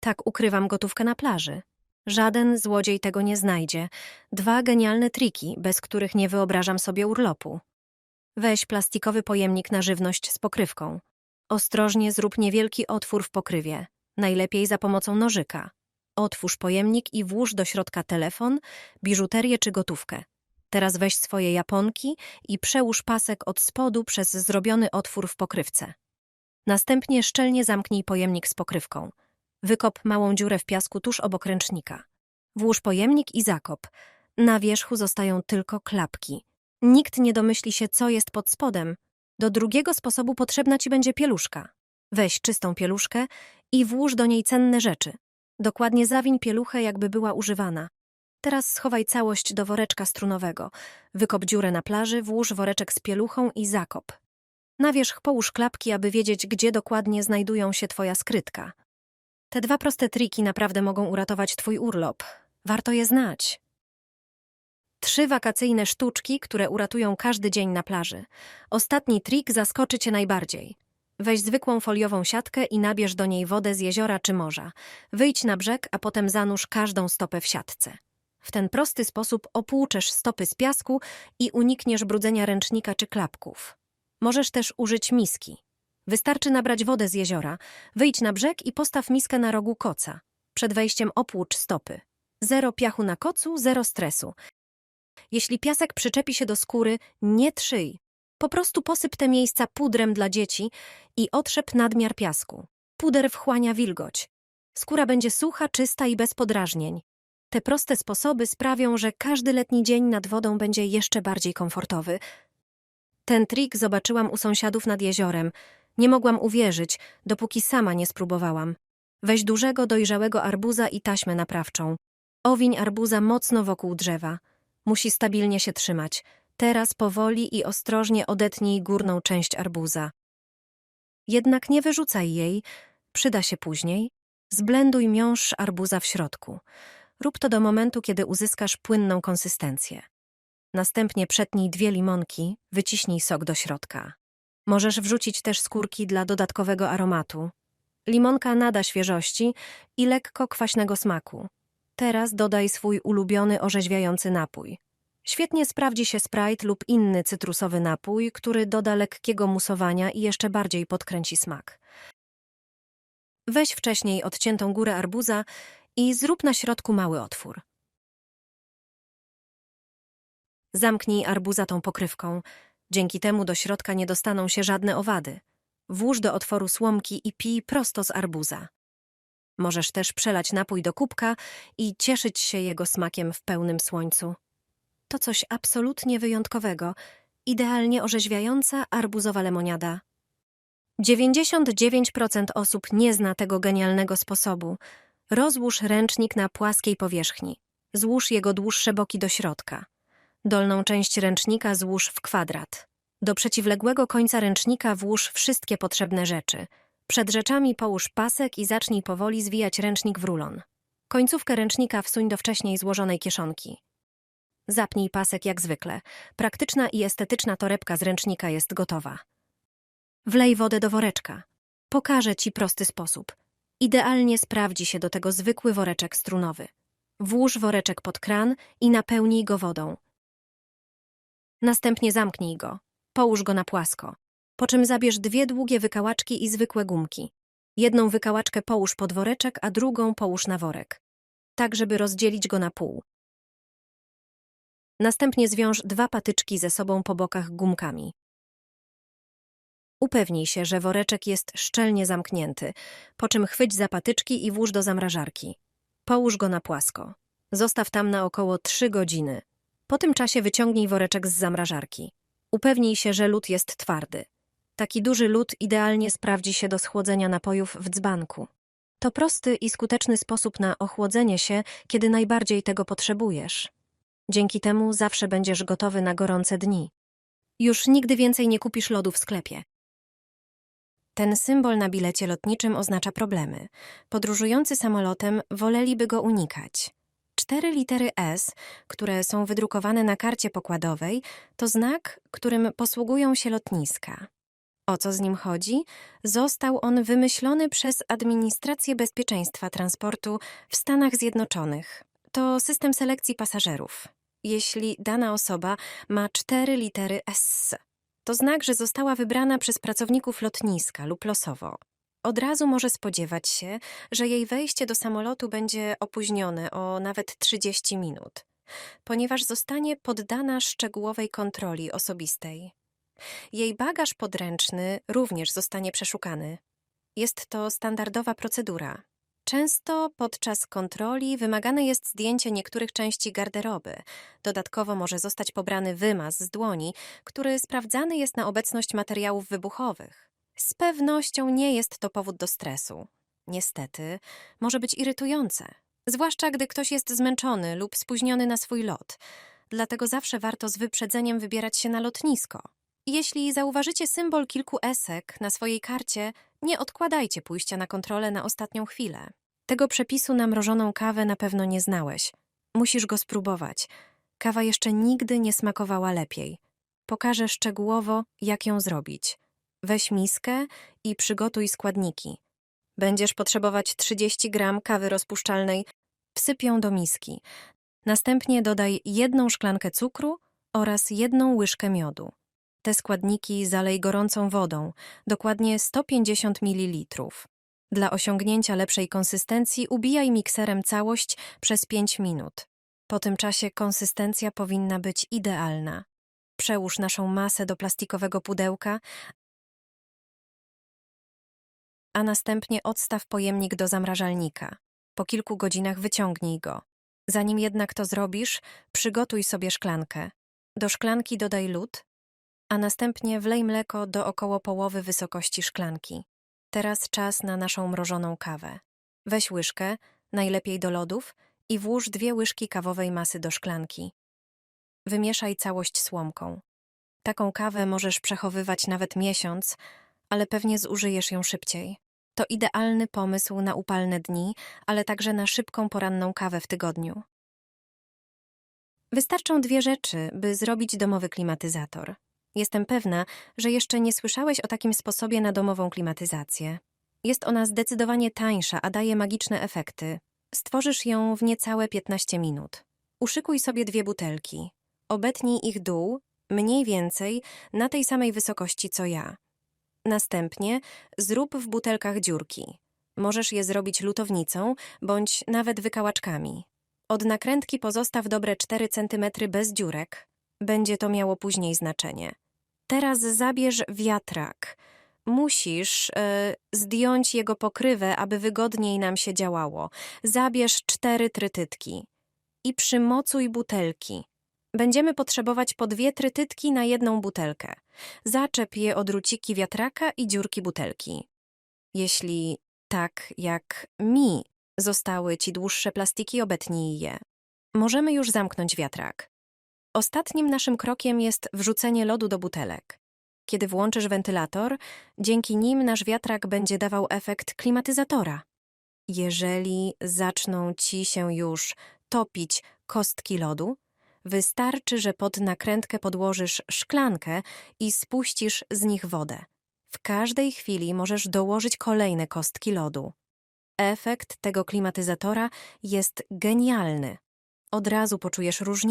Tak ukrywam gotówkę na plaży. Żaden złodziej tego nie znajdzie. Dwa genialne triki, bez których nie wyobrażam sobie urlopu. Weź plastikowy pojemnik na żywność z pokrywką. Ostrożnie zrób niewielki otwór w pokrywie, najlepiej za pomocą nożyka. Otwórz pojemnik i włóż do środka telefon, biżuterię czy gotówkę. Teraz weź swoje japonki i przełóż pasek od spodu przez zrobiony otwór w pokrywce. Następnie szczelnie zamknij pojemnik z pokrywką. Wykop małą dziurę w piasku tuż obok ręcznika. Włóż pojemnik i zakop. Na wierzchu zostają tylko klapki. Nikt nie domyśli się, co jest pod spodem. Do drugiego sposobu potrzebna ci będzie pieluszka. Weź czystą pieluszkę i włóż do niej cenne rzeczy. Dokładnie zawiń pieluchę, jakby była używana. Teraz schowaj całość do woreczka strunowego. Wykop dziurę na plaży, włóż woreczek z pieluchą i zakop. Na wierzch połóż klapki, aby wiedzieć, gdzie dokładnie znajdują się twoja skrytka. Te dwa proste triki naprawdę mogą uratować twój urlop. Warto je znać. Trzy wakacyjne sztuczki, które uratują każdy dzień na plaży. Ostatni trik zaskoczy cię najbardziej. Weź zwykłą foliową siatkę i nabierz do niej wodę z jeziora czy morza. Wyjdź na brzeg, a potem zanurz każdą stopę w siatce. W ten prosty sposób opłuczesz stopy z piasku i unikniesz brudzenia ręcznika czy klapków. Możesz też użyć miski. Wystarczy nabrać wodę z jeziora, wyjdź na brzeg i postaw miskę na rogu koca. Przed wejściem opłucz stopy. Zero piachu na kocu, zero stresu. Jeśli piasek przyczepi się do skóry, nie trzyj. Po prostu posyp te miejsca pudrem dla dzieci i otrzep nadmiar piasku. Puder wchłania wilgoć. Skóra będzie sucha, czysta i bez podrażnień. Te proste sposoby sprawią, że każdy letni dzień nad wodą będzie jeszcze bardziej komfortowy. Ten trik zobaczyłam u sąsiadów nad jeziorem. Nie mogłam uwierzyć, dopóki sama nie spróbowałam. Weź dużego, dojrzałego arbuza i taśmę naprawczą. Owiń arbuza mocno wokół drzewa. Musi stabilnie się trzymać. Teraz powoli i ostrożnie odetnij górną część arbuza. Jednak nie wyrzucaj jej, przyda się później. Zblenduj miąższ arbuza w środku. Rób to do momentu, kiedy uzyskasz płynną konsystencję. Następnie przetnij dwie limonki, wyciśnij sok do środka. Możesz wrzucić też skórki dla dodatkowego aromatu. Limonka nada świeżości i lekko kwaśnego smaku. Teraz dodaj swój ulubiony orzeźwiający napój. Świetnie sprawdzi się Sprite lub inny cytrusowy napój, który doda lekkiego musowania i jeszcze bardziej podkręci smak. Weź wcześniej odciętą górę arbuza i zrób na środku mały otwór. Zamknij arbuza tą pokrywką. Dzięki temu do środka nie dostaną się żadne owady. Włóż do otworu słomki i pij prosto z arbuza. Możesz też przelać napój do kubka i cieszyć się jego smakiem w pełnym słońcu. To coś absolutnie wyjątkowego, idealnie orzeźwiająca arbuzowa lemoniada. 99% osób nie zna tego genialnego sposobu. Rozłóż ręcznik na płaskiej powierzchni. Złóż jego dłuższe boki do środka. Dolną część ręcznika złóż w kwadrat. Do przeciwległego końca ręcznika włóż wszystkie potrzebne rzeczy. Przed rzeczami połóż pasek i zacznij powoli zwijać ręcznik w rulon. Końcówkę ręcznika wsuń do wcześniej złożonej kieszonki. Zapnij pasek jak zwykle. Praktyczna i estetyczna torebka z ręcznika jest gotowa. Wlej wodę do woreczka. Pokażę ci prosty sposób. Idealnie sprawdzi się do tego zwykły woreczek strunowy. Włóż woreczek pod kran i napełnij go wodą. Następnie zamknij go. Połóż go na płasko. Po czym zabierz dwie długie wykałaczki i zwykłe gumki. Jedną wykałaczkę połóż pod woreczek, a drugą połóż na worek. Tak, żeby rozdzielić go na pół. Następnie zwiąż dwa patyczki ze sobą po bokach gumkami. Upewnij się, że woreczek jest szczelnie zamknięty, po czym chwyć za patyczki i włóż do zamrażarki. Połóż go na płasko. Zostaw tam na około 3 godziny. Po tym czasie wyciągnij woreczek z zamrażarki. Upewnij się, że lód jest twardy. Taki duży lód idealnie sprawdzi się do schłodzenia napojów w dzbanku. To prosty i skuteczny sposób na ochłodzenie się, kiedy najbardziej tego potrzebujesz. Dzięki temu zawsze będziesz gotowy na gorące dni. Już nigdy więcej nie kupisz lodu w sklepie. Ten symbol na bilecie lotniczym oznacza problemy. Podróżujący samolotem woleliby go unikać. Cztery litery S, które są wydrukowane na karcie pokładowej, to znak, którym posługują się lotniska. O co z nim chodzi? Został on wymyślony przez Administrację Bezpieczeństwa Transportu w Stanach Zjednoczonych. To system selekcji pasażerów. Jeśli dana osoba ma cztery litery S, to znak, że została wybrana przez pracowników lotniska lub losowo. Od razu może spodziewać się, że jej wejście do samolotu będzie opóźnione o nawet 30 minut, ponieważ zostanie poddana szczegółowej kontroli osobistej. Jej bagaż podręczny również zostanie przeszukany. Jest to standardowa procedura. Często podczas kontroli wymagane jest zdjęcie niektórych części garderoby. Dodatkowo może zostać pobrany wymaz z dłoni, który sprawdzany jest na obecność materiałów wybuchowych. Z pewnością nie jest to powód do stresu. Niestety, może być irytujące, zwłaszcza gdy ktoś jest zmęczony lub spóźniony na swój lot. Dlatego zawsze warto z wyprzedzeniem wybierać się na lotnisko. Jeśli zauważycie symbol kilku esek na swojej karcie, nie odkładajcie pójścia na kontrolę na ostatnią chwilę. Tego przepisu na mrożoną kawę na pewno nie znałeś. Musisz go spróbować. Kawa jeszcze nigdy nie smakowała lepiej. Pokażę szczegółowo, jak ją zrobić. Weź miskę i przygotuj składniki. Będziesz potrzebować 30 gram kawy rozpuszczalnej. Wsyp ją do miski. Następnie dodaj jedną szklankę cukru oraz jedną łyżkę miodu. Te składniki zalej gorącą wodą, dokładnie 150 ml. Dla osiągnięcia lepszej konsystencji ubijaj mikserem całość przez 5 minut. Po tym czasie konsystencja powinna być idealna. Przełóż naszą masę do plastikowego pudełka, a następnie odstaw pojemnik do zamrażalnika. Po kilku godzinach wyciągnij go. Zanim jednak to zrobisz, przygotuj sobie szklankę. Do szklanki dodaj lód, a następnie wlej mleko do około połowy wysokości szklanki. Teraz czas na naszą mrożoną kawę. Weź łyżkę, najlepiej do lodów, i włóż dwie łyżki kawowej masy do szklanki. Wymieszaj całość słomką. Taką kawę możesz przechowywać nawet miesiąc, ale pewnie zużyjesz ją szybciej. To idealny pomysł na upalne dni, ale także na szybką poranną kawę w tygodniu. Wystarczą dwie rzeczy, by zrobić domowy klimatyzator. Jestem pewna, że jeszcze nie słyszałeś o takim sposobie na domową klimatyzację. Jest ona zdecydowanie tańsza, a daje magiczne efekty. Stworzysz ją w niecałe 15 minut. Uszykuj sobie dwie butelki. Obetnij ich dół, mniej więcej, na tej samej wysokości co ja. Następnie zrób w butelkach dziurki. Możesz je zrobić lutownicą bądź nawet wykałaczkami. Od nakrętki pozostaw dobre 4 cm bez dziurek. Będzie to miało później znaczenie. Teraz zabierz wiatrak. Musisz e, zdjąć jego pokrywę, aby wygodniej nam się działało. Zabierz cztery trytytki i przymocuj butelki. Będziemy potrzebować po dwie trytytki na jedną butelkę. Zaczep je od druciki wiatraka i dziurki butelki. Jeśli tak jak mi zostały ci dłuższe plastiki, obetnij je. Możemy już zamknąć wiatrak. Ostatnim naszym krokiem jest wrzucenie lodu do butelek. Kiedy włączysz wentylator, dzięki nim nasz wiatrak będzie dawał efekt klimatyzatora. Jeżeli zaczną ci się już topić kostki lodu, wystarczy, że pod nakrętkę podłożysz szklankę i spuścisz z nich wodę. W każdej chwili możesz dołożyć kolejne kostki lodu. Efekt tego klimatyzatora jest genialny. Od razu poczujesz różnicę.